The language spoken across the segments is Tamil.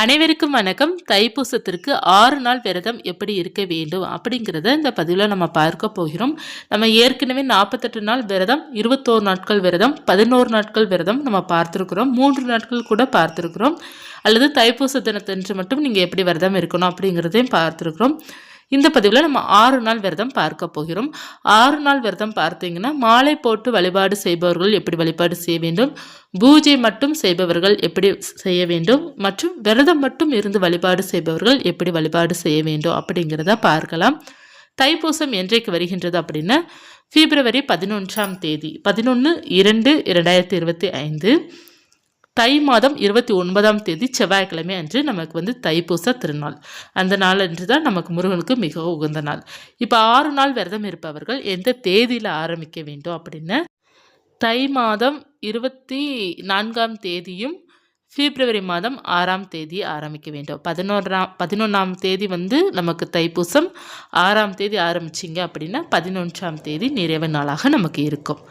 அனைவருக்கும் வணக்கம். தைப்பூசத்திற்கு ஆறு நாள் விரதம் எப்படி இருக்க வேண்டும் அப்படிங்கிறத இந்த பதிவில் நம்ம பார்க்க போகிறோம். நம்ம ஏற்கனவே நாற்பத்தெட்டு நாள் விரதம் இருபத்தோரு நாட்கள் விரதம் பதினோரு நாட்கள் விரதம் நம்ம பார்த்துருக்குறோம். மூன்று நாட்கள் கூட பார்த்துருக்குறோம். அல்லது தைப்பூச தினத்தன்று மட்டும் நீங்கள் எப்படி விரதம் இருக்கணும் அப்படிங்கிறதையும் பார்த்துருக்குறோம். இந்த பதிவில் நம்ம ஆறு நாள் விரதம் பார்க்க போகிறோம். ஆறு நாள் விரதம் பார்த்தீங்கன்னா மாலை போட்டு வழிபாடு செய்பவர்கள் எப்படி வழிபாடு செய்ய வேண்டும்? பூஜை மட்டும் செய்பவர்கள் எப்படி செய்ய வேண்டும்? மற்றும் விரதம் மட்டும் இருந்து வழிபாடு செய்பவர்கள் எப்படி வழிபாடு செய்ய வேண்டும்? அப்படிங்கிறத பார்க்கலாம். தைப்பூசம் என்றைக்கு வருகின்றது அப்படின்னா பிப்ரவரி பதினொன்றாம் தேதி பதினொன்று இரண்டு இரண்டாயிரத்தி இருபத்தி ஐந்து. தை மாதம் இருபத்தி ஒன்பதாம் தேதி செவ்வாய்க்கிழமை அன்று நமக்கு வந்து தைப்பூச திருநாள். அந்த நாள் அன்று தான் நமக்கு முருகனுக்கு மிக உகந்த நாள். இப்போ ஆறு நாள் விரதம் இருப்பவர்கள் எந்த தேதியில் ஆரம்பிக்க வேண்டும் அப்படின்னு தை மாதம் இருபத்தி நான்காம் தேதியும் பிப்ரவரி மாதம் ஆறாம் தேதி ஆரம்பிக்க வேண்டும். பதினோராம் பதினொன்றாம் தேதி வந்து நமக்கு தைப்பூசம் ஆறாம் தேதி ஆரம்பிச்சிங்க அப்படின்னா பதினொன்றாம் தேதி நிறைவு நாளாக நமக்கு இருக்கும்.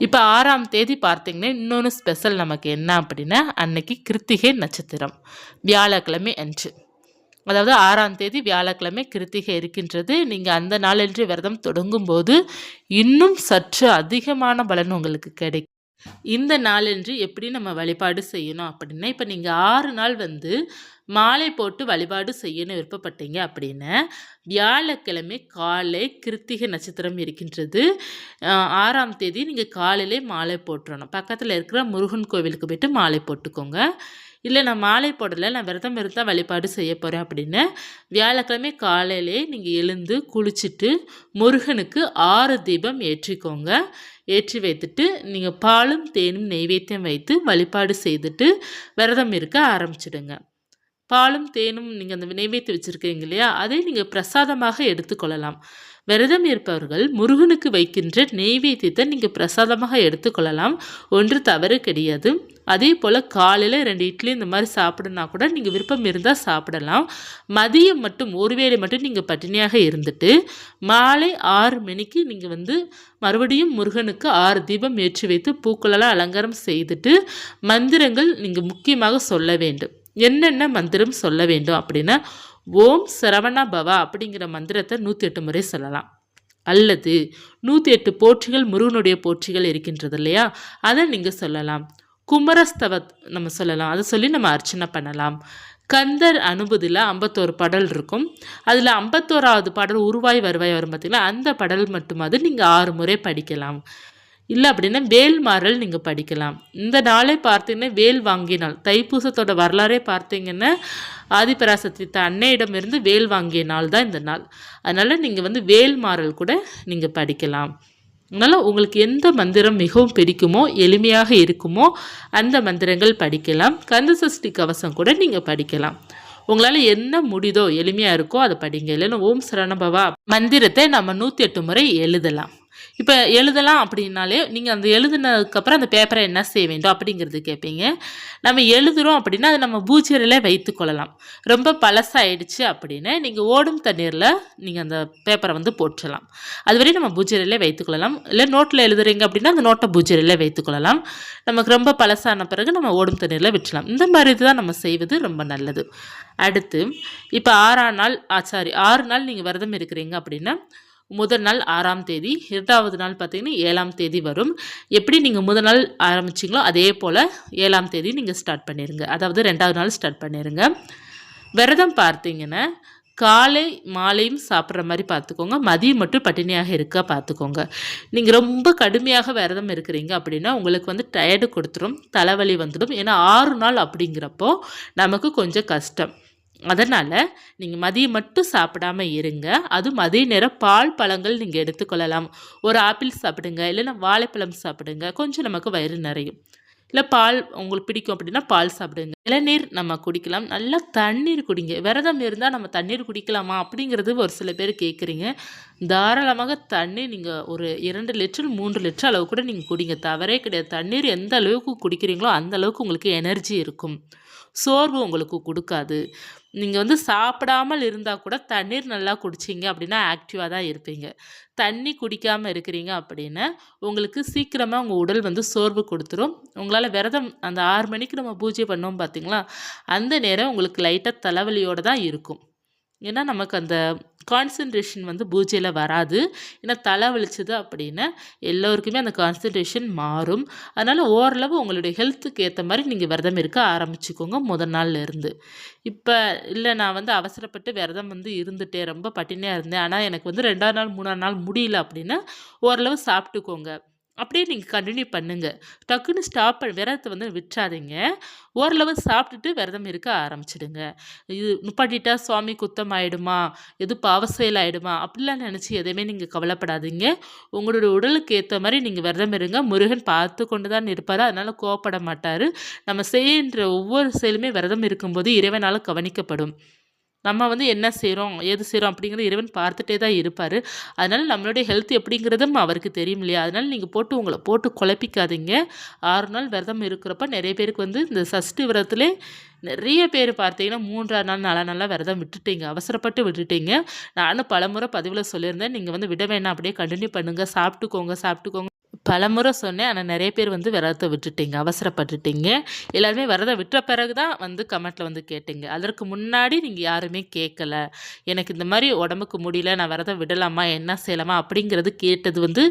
இப்போ ஆறாம் தேதி பார்த்தீங்கன்னா இன்னொன்று ஸ்பெஷல் நமக்கு என்ன அப்படின்னா அன்னைக்கு கிருத்திகை நட்சத்திரம் வியாழக்கிழமை அன்று. அதாவது ஆறாம் தேதி வியாழக்கிழமை கிருத்திகை இருக்கின்றது. நீங்கள் அந்த நாளன்று விரதம் தொடங்கும் போது இன்னும் சற்று அதிகமான பலன் உங்களுக்கு கிடைக்கும். இந்த நாளன்று எப்படி நம்ம வழிபாடு செய்யணும் அப்படின்னா இப்போ நீங்கள் ஆறு நாள் வந்து மாலை போட்டு வழிபாடு செய்யணும் விருப்பப்பட்டீங்க அப்படின்னா வியாழக்கிழமை காலை கிருத்திகை நட்சத்திரம் இருக்கின்றது. ஆறாம் தேதி நீங்கள் காலையிலே மாலை போட்டுறணும் பக்கத்தில் இருக்கிற முருகன் கோவிலுக்கு போய்ட்டு மாலை போட்டுக்கோங்க. இல்லை நான் மாலை போடலை நான் விரதம் இருந்தால் வழிபாடு செய்ய போகிறேன் அப்படின்னு வியாழக்கிழமை காலையிலே நீங்கள் எழுந்து குளிச்சுட்டு முருகனுக்கு ஆறு தீபம் ஏற்றிக்கோங்க. ஏற்றி வைத்துட்டு நீங்கள் பாலும் தேனும் நெய்வேத்தியம் வைத்து வழிபாடு செய்துட்டு விரதம் இருக்க ஆரம்பிச்சிடுங்க. பாலும் தேனும் நீங்கள் அந்த நெய்வேத்தி வச்சுருக்கீங்க இல்லையா? அதை நீங்கள் பிரசாதமாக எடுத்துக்கொள்ளலாம். விரதம் இருப்பவர்கள் முருகனுக்கு வைக்கின்ற நெய்வேத்தியத்தை நீங்கள் பிரசாதமாக எடுத்துக்கொள்ளலாம். ஒன்று தவறு கிடையாது. அதே போல் காலையில் ரெண்டு இட்லி இந்த மாதிரி சாப்பிடணுன்னா கூட நீங்கள் விருப்பம் இருந்தால் சாப்பிடலாம். மதியம் மட்டும் ஒரு வேளை மட்டும் நீங்கள் பட்டினியாக இருந்துட்டு மாலை ஆறு மணிக்கு நீங்கள் வந்து மறுபடியும் முருகனுக்கு ஆறு தீபம் ஏற்றி வைத்து பூக்களெல்லாம் அலங்காரம் செய்துட்டு மந்திரங்கள் நீங்கள் முக்கியமாக சொல்ல வேண்டும். என்னென்ன மந்திரம் சொல்ல வேண்டும் அப்படின்னா ஓம் சரவண பவா அப்படிங்கிற மந்திரத்தை நூற்றி எட்டு முறை சொல்லலாம். அல்லது நூற்றி எட்டு போற்றிகள் முருகனுடைய போற்றிகள் இருக்கின்றது இல்லையா? அதை நீங்கள் சொல்லலாம். குமரஸ்தவ நம்ம சொல்லலாம். அதை சொல்லி நம்ம அர்ச்சனை பண்ணலாம். கந்தர் அனுபதியில் ஐம்பத்தோரு படல் இருக்கும். அதில் ஐம்பத்தோராவது பாடல் உருவாய் வருவாய் வரும் பார்த்திங்களா அந்த படல் மட்டுமாவது நீங்கள் ஆறு முறை படிக்கலாம். இல்லை அப்படின்னா வேல் மாறல் நீங்கள் படிக்கலாம். இந்த நாளே பார்த்தீங்கன்னா வேல் வாங்கிய நாள். தைப்பூசத்தோட வரலாறே பார்த்தீங்கன்னா ஆதிபராசக்தி அன்னையிடமிருந்து வேல் வாங்கிய நாள் தான் இந்த நாள். அதனால் நீங்கள் வந்து வேல் மாறல் கூட நீங்கள் படிக்கலாம். அதனால் உங்களுக்கு எந்த மந்திரம் மிகவும் பிடிக்குமோ எளிமையாக இருக்குமோ அந்த மந்திரங்கள் படிக்கலாம். கந்த சஷ்டி கவசம் கூட நீங்கள் படிக்கலாம். உங்களால் என்ன முடிதோ எளிமையாக இருக்கோ அதை படிங்க. இல்லைன்னா ஓம் சரணபவா மந்திரத்தை நம்ம நூற்றி எட்டு முறை எழுதலாம். இப்போ எழுதலாம் அப்படின்னாலே நீங்கள் அந்த எழுதுனதுக்கப்புறம் அந்த பேப்பரை என்ன செய்ய வேண்டும் அப்படிங்கிறது கேட்பீங்க நம்ம எழுதுகிறோம் அப்படின்னா அதை நம்ம பூஜையில் வைத்து கொள்ளலாம். ரொம்ப பழசாயிடுச்சு அப்படின்னு நீங்கள் ஓடும் தண்ணீரில் நீங்கள் அந்த பேப்பரை வந்து போட்டுடலாம் அதுவரை நம்ம பூஜையில் வைத்துக்கொள்ளலாம் இல்லை நோட்டில் எழுதுறீங்க அப்படின்னா அந்த நோட்டை பூஜையில் வைத்துக்கொள்ளலாம் நமக்கு ரொம்ப பழசான பிறகு நம்ம ஓடும் தண்ணீரில் விட்டுலாம் இந்த மாதிரி தான் நம்ம செய்வது ரொம்ப நல்லது. அடுத்து இப்போ ஆறாம் நாள் சாரி ஆறு நாள் நீங்கள் விரதம் இருக்கிறீங்க அப்படின்னா முதல் நாள் ஆறாம் தேதி இரண்டாவது நாள் பார்த்திங்கன்னா ஏழாம் தேதி வரும். எப்படி நீங்கள் முதல் நாள் ஆரம்பிச்சிங்களோ அதே போல் ஏழாம் தேதி நீங்கள் ஸ்டார்ட் பண்ணிடுங்க அதாவது ரெண்டாவது நாள் ஸ்டார்ட் பண்ணிடுங்க விரதம் பார்த்தீங்கன்னா காலை மாலையும் சாப்பிட்ற மாதிரி பார்த்துக்கோங்க. மதியம் மட்டும் பட்டினியாக இருக்க பார்த்துக்கோங்க. நீங்கள் ரொம்ப கடுமையாக விரதம் இருக்கிறீங்க அப்படின்னா உங்களுக்கு வந்து டயர்டு கொடுத்துரும் தலைவலி வந்துடும். ஏன்னா ஆறு நாள் அப்படிங்கிறப்போ நமக்கு கொஞ்சம் கஷ்டம். அதனால் நீங்கள் மதியம் மட்டும் சாப்பிடாம இருங்க. அதுவும் மதிய நேரம் பால் பழங்கள் நீங்கள் எடுத்துக்கொள்ளலாம். ஒரு ஆப்பிள் சாப்பிடுங்க இல்லைன்னா வாழைப்பழம் சாப்பிடுங்க. கொஞ்சம் நமக்கு வயிறு நிறையும். இல்லை பால் உங்களுக்கு பிடிக்கும் அப்படின்னா பால் சாப்பிடுங்க. இளநீர் நம்ம குடிக்கலாம். நல்லா தண்ணீர் குடிங்க. விரதம் இருந்தால் நம்ம தண்ணீர் குடிக்கலாமா அப்படிங்கிறது ஒரு சில பேர் கேட்குறீங்க தாராளமாக தண்ணி நீங்கள் ஒரு இரண்டு லிட்டர் மூன்று லிட்டர் அளவு கூட நீங்கள் குடிங்க. தவறே கிடையாது. தண்ணீர் எந்த அளவுக்கு குடிக்கிறீங்களோ அந்த அளவுக்கு உங்களுக்கு எனர்ஜி இருக்கும். சோர்வு உங்களுக்கு கொடுக்காது. நீங்கள் வந்து சாப்பிடாமல் இருந்தால் கூட தண்ணீர் நல்லா குடிச்சிங்க அப்படின்னா ஆக்டிவாக தான் இருப்பீங்க. தண்ணி குடிக்காமல் இருக்கிறீங்க அப்படின்னா உங்களுக்கு சீக்கிரமாக உங்கள் உடல் வந்து சோர்வு கொடுத்துரும். உங்களால் விரதம் அந்த ஆறு மணிக்கு நம்ம பூஜை பண்ணோம் பார்த்தீங்களா அந்த நேரம் உங்களுக்கு லைட்டாக தலைவலியோடு தான் இருக்கும். ஏன்னா நமக்கு அந்த கான்சன்ட்ரேஷன் வந்து பூஜையில் வராது. ஏன்னா தலை வலிச்சது அப்படின்னா எல்லோருக்குமே அந்த கான்சன்ட்ரேஷன் மாறும். அதனால் ஓரளவு உங்களுடைய ஹெல்த்துக்கு ஏற்ற மாதிரி நீங்கள் விரதம் இருக்க ஆரம்பிச்சுக்கோங்க முதல் நாள்ல இருந்து. இப்போ இல்லை நான் வந்து அவசரப்பட்டு விரதம் வந்து இருந்துட்டேன். ரொம்ப பட்டினியாக இருந்தேன். ஆனால் எனக்கு வந்து ரெண்டாவது நாள் மூணாவது நாள் முடியல அப்படின்னா ஓரளவு சாப்பிட்டுக்கோங்க. அப்படியே நீங்கள் கண்டினியூ பண்ணுங்கள் டக்குன்னு ஸ்டாப் பண்ணி விரதத்தை வந்து விட்டுறாதீங்க. ஓரளவு சாப்பிட்டுட்டு விரதம் இருக்க ஆரம்பிச்சிடுங்க. இது நுப்பாட்டிட்டா சுவாமி குத்தம் ஆகிடுமா எது பாவ செயல் ஆகிடுமா அப்படிலாம் நினச்சி எதையுமே நீங்கள் கவலைப்படாதீங்க. உங்களோட உடலுக்கு ஏற்ற மாதிரி நீங்கள் விரதம் இருங்க. முருகன் பார்த்து கொண்டு தான் இருப்பார். அதனால் கோவப்பட மாட்டார். நம்ம செய்கின்ற ஒவ்வொரு செயலுமே விரதம் இருக்கும்போது இறைவனால் கவனிக்கப்படும். நம்ம வந்து என்ன செய்கிறோம் ஏது செய்கிறோம் அப்படிங்கிறத இறைவன் பார்த்துட்டே தான் இருப்பார். அதனால் நம்மளுடைய ஹெல்த் எப்படிங்கிறதும் அவருக்கு தெரியும் இல்லையா? அதனால் நீங்கள் போட்டு உங்களை போட்டு குழப்பிக்காதீங்க. ஆறு நாள் விரதம் இருக்கிறப்ப நிறைய பேருக்கு வந்து இந்த சஷ்டி விரதத்திலே நிறைய பேர் பார்த்தீங்கன்னா மூன்றாம் நாள் நாலா நாளாக விரதம் விட்டுட்டீங்க அவசரப்பட்டு விட்டுட்டீங்க. நானும் பலமுறை பதிவில் சொல்லியிருந்தேன். நீங்கள் வந்து விட வேணாம் அப்படியே கண்டினியூ பண்ணுங்கள் சாப்பிட்டுக்கோங்க சாப்பிட்டுக்கோங்க. பலமுறை சொன்னேன். ஆனால் நிறைய பேர் வந்து விரதத்தை விட்டுட்டீங்க அவசரப்பட்டுட்டீங்க. எல்லாருமே விரதம் விட்ட பிறகு தான் வந்து கமெண்ட்டில் வந்து கேட்டீங்க. அதற்கு முன்னாடி நீங்கள் யாருமே கேட்கல. எனக்கு இந்த மாதிரி உடம்புக்கு முடியல நான் விரதம் விடலாமா என்ன செய்யலாமா அப்படிங்கிறது கேட்டது வந்து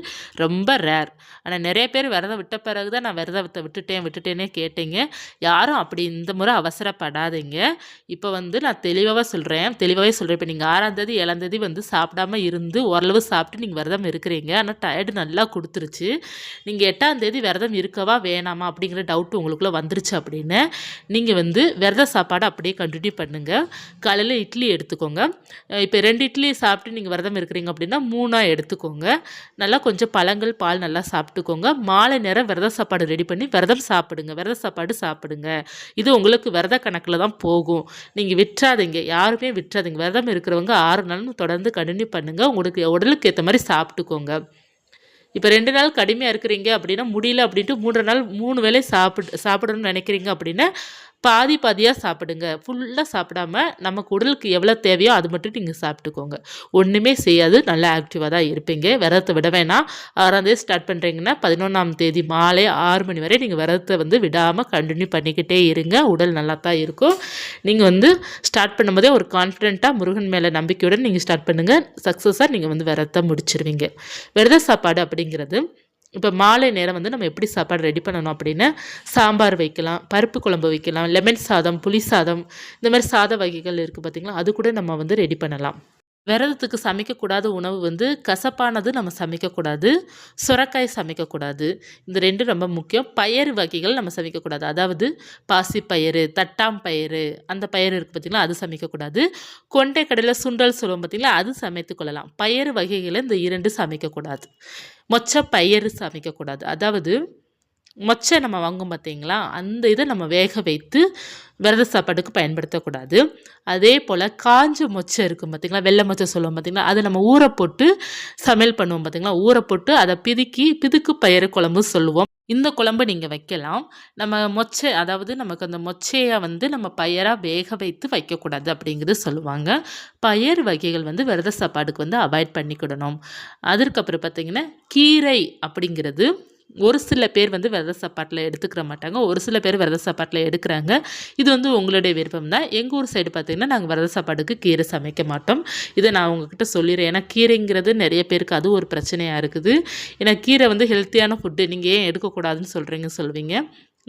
ரொம்ப ரேர் ஆனால் நிறைய பேர் விரதம் விட்ட பிறகு தான் நான் விரதத்தை விட்டுட்டேன் விட்டுட்டேனே கேட்டீங்க. யாரும் அப்படி இந்த முறை அவசரப்படாதீங்க. இப்போ வந்து நான் தெளிவாக சொல்கிறேன் தெளிவாகவே சொல்கிறேன் இப்போ நீங்கள் ஆறாம் தேதி ஏழாம் தேதி வந்து சாப்பிடாம இருந்து ஓரளவு சாப்பிட்டு நீங்கள் விரதம் இருக்கிறீங்க. ஆனால் டயர்டு நல்லா கொடுத்துருச்சு. நீங்கள் எட்டாம் தேதி விரதம் இருக்கவா வேணாமா அப்படிங்கிற டவுட் உங்களுக்குள்ளே வந்துருச்சு அப்படின்னு நீங்கள் வந்து விரத சாப்பாடு அப்படியே கண்டினியூ பண்ணுங்கள் காலையில் இட்லி எடுத்துக்கோங்க. இப்போ ரெண்டு இட்லி சாப்பிட்டு நீங்கள் விரதம் இருக்கிறீங்க அப்படின்னா மூணாக எடுத்துக்கோங்க. நல்லா கொஞ்சம் பழங்கள் பால் நல்லா சாப்பிட்டுக்கோங்க. மாலை நேரம் விரத சாப்பாடு ரெடி பண்ணி விரதம் சாப்பிடுங்க. விரத சாப்பாடு சாப்பிடுங்க. இது உங்களுக்கு விரத கணக்கில் தான் போகும். நீங்கள் விற்றாதீங்க யாருமே விட்டுறாதீங்க. விரதம் இருக்கிறவங்க ஆறு நாள் தொடர்ந்து கண்டினியூ பண்ணுங்கள் உங்களுக்கு உடலுக்கு ஏற்ற மாதிரி சாப்பிட்டுக்கோங்க. இப்போ ரெண்டு நாள் கடுமையாக இருக்கிறீங்க அப்படின்னா முடியல அப்படின்ட்டு மூன்று நாள் மூணு வேலை சாப்பிட்டு சாப்பிடணும்னு நினைக்கிறீங்க அப்படின்னா பாதி பாதியாக சாப்பிடுங்க. ஃபுல்லாக சாப்பிடாம நமக்கு உடலுக்கு எவ்வளோ தேவையோ அது மட்டும் நீங்கள் சாப்பிட்டுக்கோங்க. ஒன்றுமே செய்யாது. நல்லா ஆக்டிவாக தான் இருப்பீங்க. விரதத்தை விட வேணாம். ஆறாம் தேதி ஸ்டார்ட் பண்ணுறீங்கன்னா பதினொன்றாம் தேதி மாலை ஆறு மணி வரை நீங்கள் விரதத்தை வந்து விடாமல் கண்டினியூ பண்ணிக்கிட்டே இருங்க. உடல் நல்லா தான் இருக்கும். நீங்கள் வந்து ஸ்டார்ட் பண்ணும்போதே ஒரு கான்ஃபிடென்ட்டாக முருகன் மேலே நம்பிக்கையுடன் நீங்கள் ஸ்டார்ட் பண்ணுங்கள் சக்ஸஸாக நீங்கள் வந்து விரதத்தை முடிச்சிருவீங்க. விரத சாப்பாடு அப்படிங்கிறது இப்போ மாலை நேரம் வந்து நம்ம எப்படி சாப்பாடு ரெடி பண்ணணும் அப்படின்னா சாம்பார் வைக்கலாம் பருப்பு குழம்பு வைக்கலாம் லெமன் சாதம் புளி சாதம் இந்த மாதிரி சாத வகைகள் இருக்குது பார்த்திங்களா அது கூட நம்ம வந்து ரெடி பண்ணலாம். விரதத்துக்கு சமைக்கக்கூடாத உணவு வந்து கசப்பானது நம்ம சமைக்கக்கூடாது சுரக்காய் சமைக்கக்கூடாது. இந்த ரெண்டும் ரொம்ப முக்கியம். பயிறு வகைகள் நம்ம சமைக்கக்கூடாது. அதாவது பாசிப்பயிறு தட்டாம் பயிறு அந்த பயிறு இருக்குது பார்த்திங்களா அது சமைக்கக்கூடாது. கொண்டை கடையில் சுண்டல் சொல்லுவோம் பார்த்திங்களா அது சமைத்து கொள்ளலாம். பயிறு வகைகளை இந்த இரண்டு சமைக்கக்கூடாது. மொச்ச பயிறு சமைக்கக்கூடாது. அதாவது மொச்சை நம்ம வாங்கும் பார்த்தீங்களா? அந்த இதை நம்ம வேக வைத்து விரத சாப்பாடுக்கு பயன்படுத்தக்கூடாது. அதே போல் காஞ்ச மொச்சை இருக்கும் பார்த்திங்களா? வெள்ளை மொச்சை சொல்லுவோம் பார்த்திங்களா? அதை நம்ம ஊற போட்டு சமையல் பண்ணுவோம் பார்த்திங்களா? ஊற போட்டு அதை பிதுக்கி பிதுக்கு பயிறு குழம்பு சொல்லுவோம். இந்த குழம்பு நீங்கள் வைக்கலாம். நம்ம மொச்சை அதாவது நமக்கு அந்த மொச்சையை வந்து நம்ம பயிராக வேக வைத்து வைக்கக்கூடாது அப்படிங்கிறது சொல்லுவாங்க. பயிர் வகைகள் வந்து விரத சாப்பாடுக்கு வந்து அவாய்ட் பண்ணிக்கிடணும். அதற்கப்புறம் பார்த்திங்கன்னா கீரை அப்படிங்கிறது ஒரு சில பேர் வந்து விரத சாப்பாட்டில் எடுத்துக்கிற மாட்டாங்க. ஒரு சில பேர் விரத சாப்பாட்டில் எடுக்கிறாங்க. இது வந்து உங்களுடைய விருப்பம் தான். எங்கள் ஊர் சைடு பார்த்திங்கன்னா நாங்கள் விரத சாப்பாட்டுக்கு கீரை சமைக்க மாட்டோம். இதை நான் உங்ககிட்ட சொல்லிடுறேன். ஏன்னா கீரைங்கிறது நிறைய பேருக்கு அது ஒரு பிரச்சனையாக இருக்குது. ஏன்னா கீரை வந்து ஹெல்த்தியான ஃபுட்டு நீங்கள் ஏன் எடுக்கக்கூடாதுன்னு சொல்கிறீங்க சொல்வீங்க.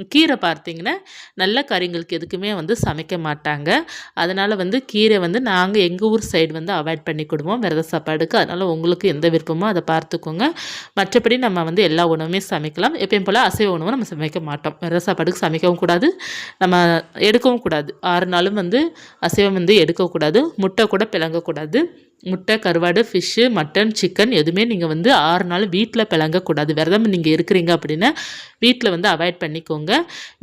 கீரை பார்த்தீங்கன்னா நல்ல கறிங்களுக்கு எதுக்குமே வந்து சமைக்க மாட்டாங்க. அதனால் வந்து கீரை வந்து நாங்கள் எங்கள் ஊர் சைடு வந்து அவாய்ட் பண்ணிக்கிடுவோம் விரத சாப்பாடுக்கு. அதனால் உங்களுக்கு எந்த விருப்பமோ அதை பார்த்துக்கோங்க. மற்றபடி நம்ம வந்து எல்லா உணவுமே சமைக்கலாம். எப்பயும் போல் அசைவ உணவும் நம்ம சமைக்க மாட்டோம். விரத சாப்பாடுக்கு சமைக்கவும் கூடாது. நம்ம எடுக்கவும் கூடாது. ஆறு நாளும் வந்து அசைவம் வந்து எடுக்கக்கூடாது. முட்டை கூட பிளங்கக்கூடாது. முட்டை கருவாடு ஃபிஷ்ஷு மட்டன் சிக்கன் எதுவுமே நீங்கள் வந்து ஆறு நாள் வீட்டில் பிளங்கக்கூடாது. விரதம் நீங்கள் இருக்கிறீங்க அப்படின்னா வீட்டில் வந்து அவாய்ட் பண்ணிக்கோங்க.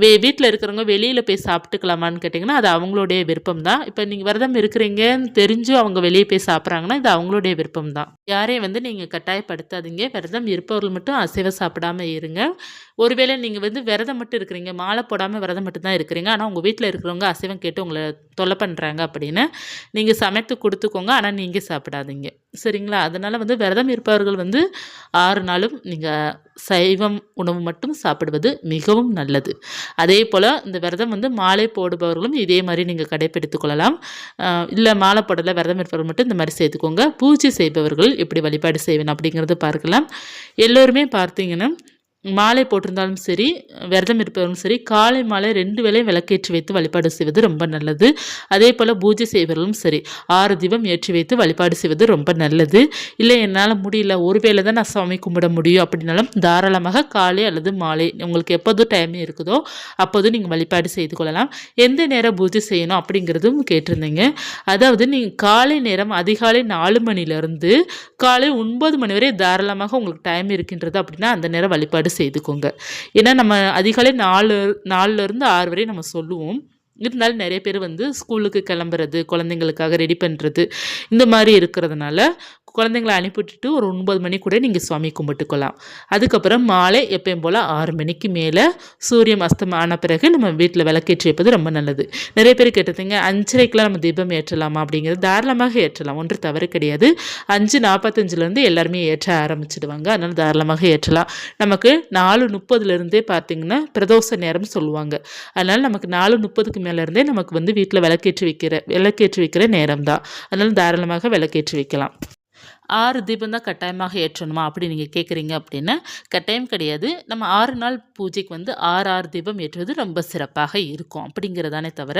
வே வீட்டில் இருக்கிறவங்க வெளியில் போய் சாப்பிட்டுக்கலாமான்னு கேட்டிங்கன்னா அது அவங்களுடைய விருப்பம் தான் இப்போ நீங்கள் விரதம் இருக்கிறீங்கன்னு தெரிஞ்சு அவங்க வெளியே போய் சாப்பிட்றாங்கன்னா இது அவங்களுடைய விருப்பம் தான் யாரையும் வந்து நீங்கள் கட்டாயப்படுத்தாதீங்க. விரதம் இருப்பவர்கள் மட்டும் அசைவம் சாப்பிடாம இருங்க. ஒருவேளை நீங்கள் வந்து விரதம் மட்டும் இருக்கிறீங்க. மாலை போடாமல் விரதம் மட்டும் தான் இருக்கிறீங்க. ஆனால் உங்கள் வீட்டில் இருக்கிறவங்க அசைவம் கேட்டு உங்களை தொல்லை பண்ணுறாங்க அப்படின்னு நீங்கள் சமைத்து கொடுத்துக்கோங்க. ஆனால் நீங்கள் சாப்பிடாதீங்க. சரிங்களா? அதனால் வந்து விரதம் இருப்பவர்கள் வந்து ஆறு நாளும் நீங்கள் சைவம் உணவு மட்டும் சாப்பிடுவது மிகவும் நல்லது. அதே போல் இந்த விரதம் வந்து மாலை போடுபவர்களும் இதே மாதிரி நீங்கள் கடைப்பிடித்து கொள்ளலாம். இல்லை மாலை போடலை விரதம் இருப்பவர்கள் மட்டும் இந்த மாதிரி சேர்த்துக்கோங்க. பூஜை செய்பவர்கள் எப்படி வழிபாடு செய்வேன் அப்படிங்கிறது பார்க்கலாம். எல்லோருமே பார்த்தீங்கன்னா மாலை போட்டிருந்தாலும் சரி விரதம் இருப்பவர்களும் சரி காலை மாலை ரெண்டு வேளையும் விளக்கேற்றி வைத்து வழிபாடு செய்வது ரொம்ப நல்லது. அதே போல் பூஜை செய்வர்களும் சரி ஆறு தீபம் ஏற்றி வைத்து வழிபாடு செய்வது ரொம்ப நல்லது. இல்லை என்னால் முடியல ஒரு வேளை தான் நான் சாமி கும்பிட முடியும் அப்படின்னாலும் தாராளமாக காலை அல்லது மாலை உங்களுக்கு எப்போதும் டைம் இருக்குதோ அப்போதும் நீங்கள் வழிபாடு செய்து கொள்ளலாம். எந்த நேரம் பூஜை செய்யணும் அப்படிங்கிறதும் கேட்டிருந்தீங்க. அதாவது நீங்கள் காலை நேரம் அதிகாலை நாலு மணிலேருந்து காலை ஒன்பது மணி வரை தாராளமாக உங்களுக்கு டைம் இருக்கின்றது அப்படின்னா அந்த நேரம் வழிபாடு செய்துக்கோங்க. ஏன்னா நம்ம அதிகாலை நாலு நாலுலேருந்து ஆறு வரை நம்ம சொல்லுவோம். இருந்தாலும் நிறைய பேர் வந்து ஸ்கூலுக்கு கிளம்புறது குழந்தைங்களுக்காக ரெடி பண்ணுறது இந்த மாதிரி இருக்கிறதுனால குழந்தைங்கள அனுப்பிவிட்டுட்டு ஒரு ஒன்பது மணி கூட நீங்கள் சுவாமி கும்பிட்டுக்கலாம். அதுக்கப்புறம் மாலை எப்பயும் போல் ஆறு மணிக்கு மேலே சூரியன் அஸ்தம் ஆன பிறகு நம்ம வீட்டில் விளக்கேற்றி வைப்பது ரொம்ப நல்லது. நிறைய பேர் கேட்டதுங்க அஞ்சரைக்கெலாம் நம்ம தீபம் ஏற்றலாமா அப்படிங்கிறது தாராளமாக ஏற்றலாம். ஒன்று தவறு கிடையாது. அஞ்சு நாற்பத்தஞ்சிலேருந்து எல்லாருமே ஏற்ற ஆரம்பிச்சிடுவாங்க. அதனால் தாராளமாக ஏற்றலாம். நமக்கு நாலு முப்பதுலேருந்தே பார்த்திங்கன்னா பிரதோஷ நேரம் சொல்லுவாங்க. அதனால் நமக்கு நாலு முப்பதுக்கு மேலேருந்தே நமக்கு வந்து வீட்டில் விளக்கேற்றி வைக்கிற விளக்கேற்றி வைக்கிற நேரம் தான் அதனால் தாராளமாக விளக்கேற்றி வைக்கலாம். ஆறு தீபம் தான் கட்டாயமாக ஏற்றணுமா? அப்படி நீங்கள் கேட்குறீங்க அப்படின்னா கட்டாயம் கிடையாது. நம்ம ஆறு நாள் பூஜைக்கு வந்து ஆறு ஆறு தீபம் ஏற்றுவது ரொம்ப சிறப்பாக இருக்கும். அப்படிங்கிறதானே தவிர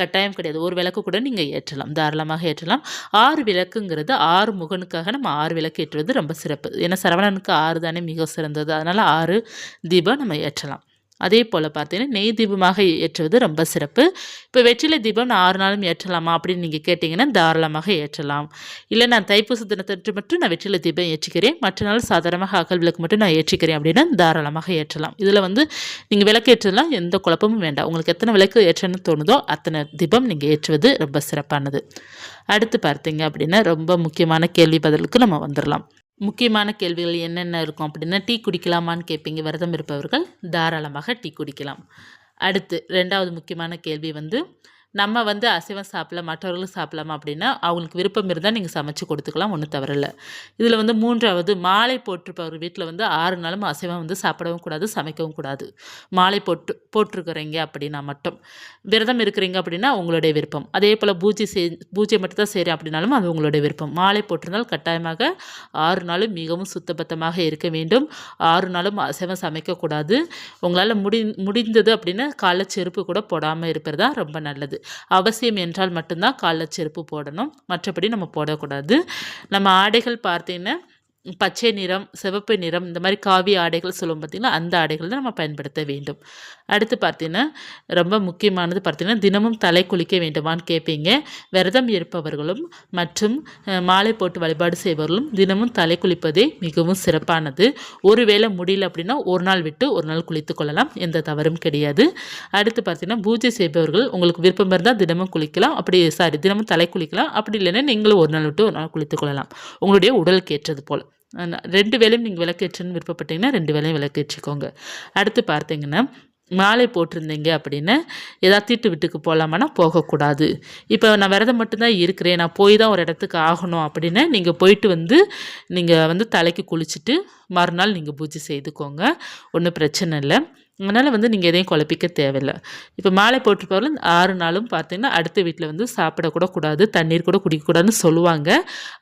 கட்டாயம் கிடையாது. ஒரு விளக்கு கூட நீங்கள் ஏற்றலாம். தாராளமாக ஏற்றலாம். ஆறு விளக்குங்கிறது ஆறு முகனுக்காக நம்ம ஆறு விளக்கு ஏற்றுவது ரொம்ப சிறப்பு. ஏன்னா சரவணனுக்கு ஆறு தானே மிக சிறந்தது. அதனால் ஆறு தீபம் நம்ம ஏற்றலாம். அதே போல் பார்த்தீங்கன்னா நெய் தீபமாக ஏற்றுவது ரொம்ப சிறப்பு. இப்போ வெற்றிலை தீபம் நான் ஆறு நாளும் ஏற்றலாமா அப்படின்னு நீங்கள் கேட்டிங்கன்னா தாராளமாக ஏற்றலாம். இல்லை நான் தைப்பூச தினத்தன்று மட்டும் நான் வெற்றிலை தீபம் ஏற்றிக்கிறேன் மற்ற நாள் சாதாரணமாக அகல் விளக்கு மட்டும் நான் ஏற்றிக்கிறேன் அப்படின்னா தாராளமாக ஏற்றலாம். இதில் வந்து நீங்கள் விளக்கு ஏற்றலாம் எந்த குழப்பமும் வேண்டாம். உங்களுக்கு எத்தனை விளக்கு ஏற்றணும்னு தோணுதோ அத்தனை தீபம் நீங்கள் ஏற்றுவது ரொம்ப சிறப்பானது. அடுத்து பார்த்தீங்க அப்படின்னா ரொம்ப முக்கியமான கேள்வி பதிலுக்கு நம்ம வந்துடலாம் முக்கியமான கேள்விகள் என்னென்ன இருக்கும் அப்படின்னா டீ குடிக்கலாமான்னு கேட்பீங்க விரதம் இருப்பவர்கள் தாராளமாக டீ குடிக்கலாம். அடுத்து ரெண்டாவது முக்கியமான கேள்வி வந்து நம்ம வந்து அசைவம் சாப்பிடலாம் மற்றவர்களும் சாப்பிடலாமா அப்படின்னா அவங்களுக்கு விருப்பம் இருந்தால் நீங்கள் சமைச்சு கொடுத்துக்கலாம் ஒன்றும் தவறில்லை. இதில் வந்து மூன்றாவது மாலை போட்டிருப்பவர் வீட்டில் வந்து ஆறு நாளும் அசைவம் வந்து சாப்பிடவும் கூடாது சமைக்கவும் கூடாது. மாலை போட்டு போட்டிருக்கிறீங்க அப்படின்னா மட்டும். விரதம் இருக்கிறீங்க அப்படின்னா உங்களுடைய விருப்பம். அதே போல் பூஜை செய் பூஜை மட்டும் தான் செய்கிறேன் அப்படின்னாலும் அது உங்களுடைய விருப்பம். மாலை போட்டிருந்தால் கட்டாயமாக ஆறு நாளும் மிகவும் சுத்தபத்தமாக இருக்க வேண்டும். ஆறு நாளும் அசைவம் சமைக்கக்கூடாது. உங்களால் முடி முடிந்தது அப்படின்னா காலை செருப்பு கூட போடாமல் இருப்பது தான் ரொம்ப நல்லது. அவசியம் என்றால் மட்டும்தான் காலில் செருப்பு போடணும். மற்றபடி நம்ம போடக்கூடாது. நம்ம ஆடைகள் பார்த்தீங்கன்னா பச்சை நிறம் சிவப்பு நிறம் இந்த மாதிரி காவி ஆடைகள் சொல்லுவோம் பார்த்திங்கன்னா அந்த ஆடைகள் தான் நம்ம பயன்படுத்த வேண்டும். அடுத்து பார்த்தீங்கன்னா ரொம்ப முக்கியமானது பார்த்திங்கன்னா தினமும் தலை குளிக்க வேண்டுமான்னு கேட்பீங்க. விரதம் இருப்பவர்களும் மற்றும் மாலை போட்டு வழிபாடு செய்பவர்களும் தினமும் தலை குளிப்பதே மிகவும் சிறப்பானது. ஒருவேளை முடியல அப்படின்னா ஒரு நாள் விட்டு ஒரு நாள் குளித்து கொள்ளலாம். எந்த தவறும் கிடையாது. அடுத்து பார்த்திங்கன்னா பூஜை செய்பவர்கள் உங்களுக்கு விருப்பம் இருந்தால் தினமும் குளிக்கலாம். அப்படி சாரி தினமும் தலை குளிக்கலாம். அப்படி இல்லைன்னா நீங்களும் ஒரு நாள் விட்டு ஒரு நாள் குளித்து கொள்ளலாம். உங்களுடைய உடலுக்கு ஏற்றது போல். ரெண்டு வேலையும் நீங்கள் விளக்கேற்றுன்னு விருப்பப்பட்டீங்கன்னா ரெண்டு வேலையும் விளக்கேற்றிக்கோங்க. அடுத்து பார்த்தீங்கன்னா மாலை போட்டிருந்தீங்க அப்படின்னு ஏதாவது தீட்டு வீட்டுக்கு போகலாமான்னா போகக்கூடாது. இப்போ நான் விரதம் மட்டும்தான் இருக்கிறேன் நான் போய் தான் ஒரு இடத்துக்கு ஆகணும் அப்படின்னு நீங்கள் போயிட்டு வந்து நீங்கள் வந்து தலைக்கு குளிச்சுட்டு மறுநாள் நீங்கள் பூஜை செய்துக்கோங்க. ஒன்றும் பிரச்சனை இல்லை. அதனால் வந்து நீங்கள் எதையும் குழப்பிக்க தேவையில்லை. இப்போ மாலை போட்டிருப்பவர்கள் ஆறு நாளும் பார்த்தீங்கன்னா அடுத்த வீட்டில் வந்து சாப்பிடக்கூட கூடாது தண்ணீர் கூட குடிக்கக்கூடாதுன்னு சொல்லுவாங்க.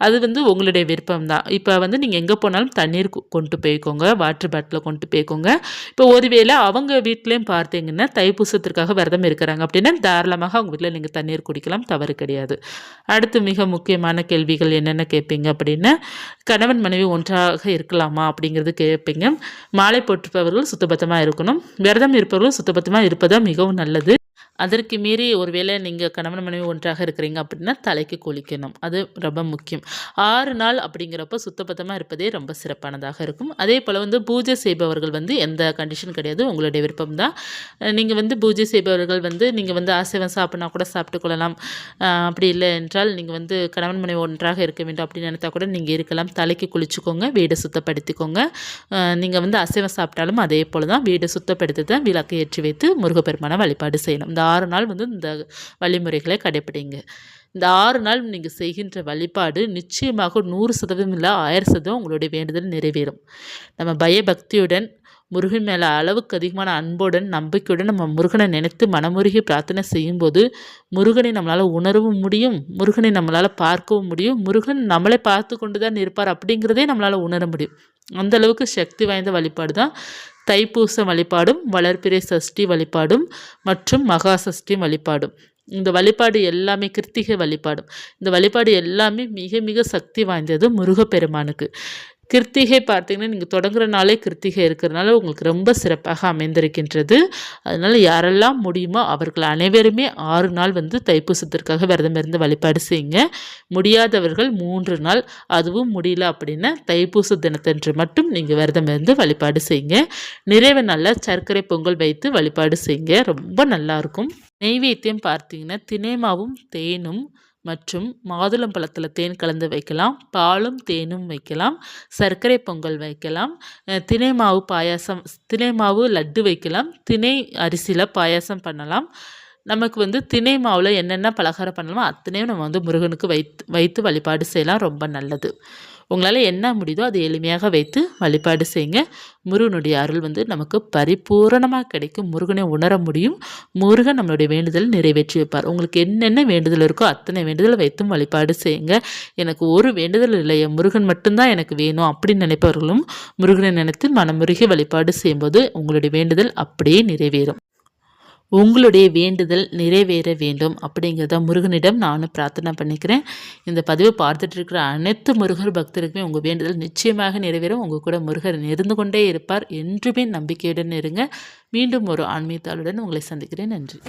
அது வந்து உங்களுடைய விருப்பம் தான். இப்போ வந்து நீங்கள் எங்கே போனாலும் தண்ணீர் கொண்டு போய்க்கோங்க வாட்டர் பாட்டிலில் கொண்டு போய்க்கோங்க. இப்போ ஒருவேளை அவங்க வீட்லேயும் பார்த்தீங்கன்னா தைப்பூசத்திற்காக விரதம் இருக்கிறாங்க அப்படின்னா தாராளமாக அவங்க வீட்டில் நீங்கள் தண்ணீர் குடிக்கலாம் தவறு கிடையாது. அடுத்து மிக முக்கியமான கேள்விகள் என்னென்ன கேட்பீங்க அப்படின்னா கணவன் மனைவி ஒன்றாக இருக்கலாமா அப்படிங்கிறது கேட்பீங்க. மாலை போட்டிருப்பவர்கள் சுத்தபத்தமாக இருக்கணும். விரதம் இருப்பவர்கள் சுத்தபத்தமாக இருப்பதா மிகவும் நல்லது. அதற்கு மீறி ஒருவேளை நீங்கள் கணவன் மனைவி ஒன்றாக இருக்கிறீங்க அப்படின்னா தலைக்கு குளிக்கணும். அது ரொம்ப முக்கியம். ஆறு நாள் அப்படிங்கிறப்போ சுத்தபத்தமாக இருப்பதே ரொம்ப சிறப்பானதாக இருக்கும். அதே போல் வந்து பூஜை செய்பவர்கள் வந்து எந்த கண்டிஷன் கிடையாது. உங்களுடைய விருப்பம் தான். நீங்கள் வந்து பூஜை செய்பவர்கள் வந்து நீங்கள் வந்து அசைவம் சாப்பிட்னா கூட சாப்பிட்டு கொள்ளலாம். அப்படி இல்லை என்றால் நீங்கள் வந்து கணவன் மனைவி ஒன்றாக இருக்க வேண்டும் அப்படின்னு நினைத்தா கூட நீங்கள் இருக்கலாம். தலைக்கு குளிச்சுக்கோங்க வீடை சுத்தப்படுத்திக்கோங்க. நீங்கள் வந்து அசைவம் சாப்பிட்டாலும் அதே போல் தான் வீடை சுத்தப்படுத்தி தான் விளக்கு ஏற்றி வைத்து முருகப்பெருமான வழிபாடு செய்யணும். இந்த ஆறு நாள் வந்து இந்த வழிமுறைகளை கடைப்பிடிங்க. இந்த ஆறு நாள் நீங்கள் செய்கின்ற வழிபாடு நிச்சயமாக நூறு சதவீதம் இல்லை ஆயிரம் சதவீதம் உங்களுடைய வேண்டுதல் நிறைவேறும். நம்ம பயபக்தியுடன் முருகன் மேலே அளவுக்கு அதிகமான அன்புடன் நம்பிக்கையுடன் நம்ம முருகனை நினைத்து மனமுருகி பிரார்த்தனை செய்யும்போது முருகனை நம்மளால் உணரவும் முடியும் முருகனை நம்மளால் பார்க்கவும் முடியும் முருகன் நம்மளை பார்த்து கொண்டு தான் இருப்பார் அப்படிங்கிறதே நம்மளால் உணர முடியும். அந்த அளவுக்கு சக்தி வாய்ந்த வழிபாடு தான் தைப்பூச வழிபாடும் வளர்பிறை சஷ்டி வழிபாடும் மற்றும் மகா சஷ்டி வழிபாடும். இந்த வழிபாடு எல்லாமே கிருத்திகை வழிபாடும். இந்த வழிபாடு எல்லாமே மிக மிக சக்தி வாய்ந்தது முருகப்பெருமானுக்கு. கிருத்திகை பார்த்தீங்கன்னா நீங்கள் தொடங்குற நாளே கிருத்திகை இருக்கிறனால உங்களுக்கு ரொம்ப சிறப்பாக அமைந்திருக்கின்றது. அதனால் யாரெல்லாம் முடியுமோ அவர்கள் அனைவருமே ஆறு நாள் வந்து தைப்பூசத்திற்காக விரதம் இருந்து வழிபாடு செய்யுங்க. முடியாதவர்கள் மூன்று நாள் அதுவும் முடியல அப்படின்னா தைப்பூச தினத்தன்று மட்டும் நீங்கள் விரதம் இருந்து வழிபாடு செய்யுங்க. நிறைவு நாளில் சர்க்கரை பொங்கல் வைத்து வழிபாடு செய்யுங்க. ரொம்ப நல்லாயிருக்கும் நெய்வேத்தியம் பார்த்தீங்கன்னா தினைமாவும் தேனும் மற்றும் மாதுளம்பழத்தில் தேன் கலந்து வைக்கலாம் பாலும் தேனும் வைக்கலாம் சர்க்கரை பொங்கல் வைக்கலாம் தினை மாவு பாயாசம் தினை மாவு லட்டு வைக்கலாம் தினை அரிசியில் பாயாசம் பண்ணலாம். நமக்கு வந்து தினை மாவில் என்னென்ன பலகாரம் பண்ணலாமோ அத்தனையும் நம்ம வந்து முருகனுக்கு வைத்து வைத்து வழிபாடு செய்யலாம். ரொம்ப நல்லது. உங்களால் என்ன முடியுதோ அதை எளிமையாக வைத்து வழிபாடு செய்யுங்க. முருகனுடைய அருள் வந்து நமக்கு பரிபூரணமாக கிடைக்கும். முருகனை உணர முடியும். முருகன் நம்மளுடைய வேண்டுதல் நிறைவேற்றி வைப்பார். உங்களுக்கு என்னென்ன வேண்டுதல் இருக்கோ அத்தனை வேண்டுதல் வைத்தும் வழிபாடு செய்யுங்க. எனக்கு ஒரு வேண்டுதல் இல்லை. முருகன் மட்டும்தான் எனக்கு வேணும் அப்படின்னு நினைப்பவர்களும் முருகனை நினைத்து மனமுருகி வழிபாடு செய்யும்போது உங்களுடைய வேண்டுதல் அப்படியே நிறைவேறும். உங்களுடைய வேண்டுதல் நிறைவேற வேண்டும் அப்படிங்கிறத முருகனிடம் நானும் பிரார்த்தனை பண்ணிக்கிறேன். இந்த பதிவை பார்த்துட்டு இருக்கிற அனைத்து முருகர் பக்தருக்குமே உங்கள் வேண்டுதல் நிச்சயமாக நிறைவேறும். உங்கள் கூட முருகர் இருந்து கொண்டே இருப்பார். என்றுமே நம்பிக்கையுடன் இருங்க. மீண்டும் ஒரு ஆன்மீகத்தாளுடன் உங்களை சந்திக்கிறேன். நன்றி.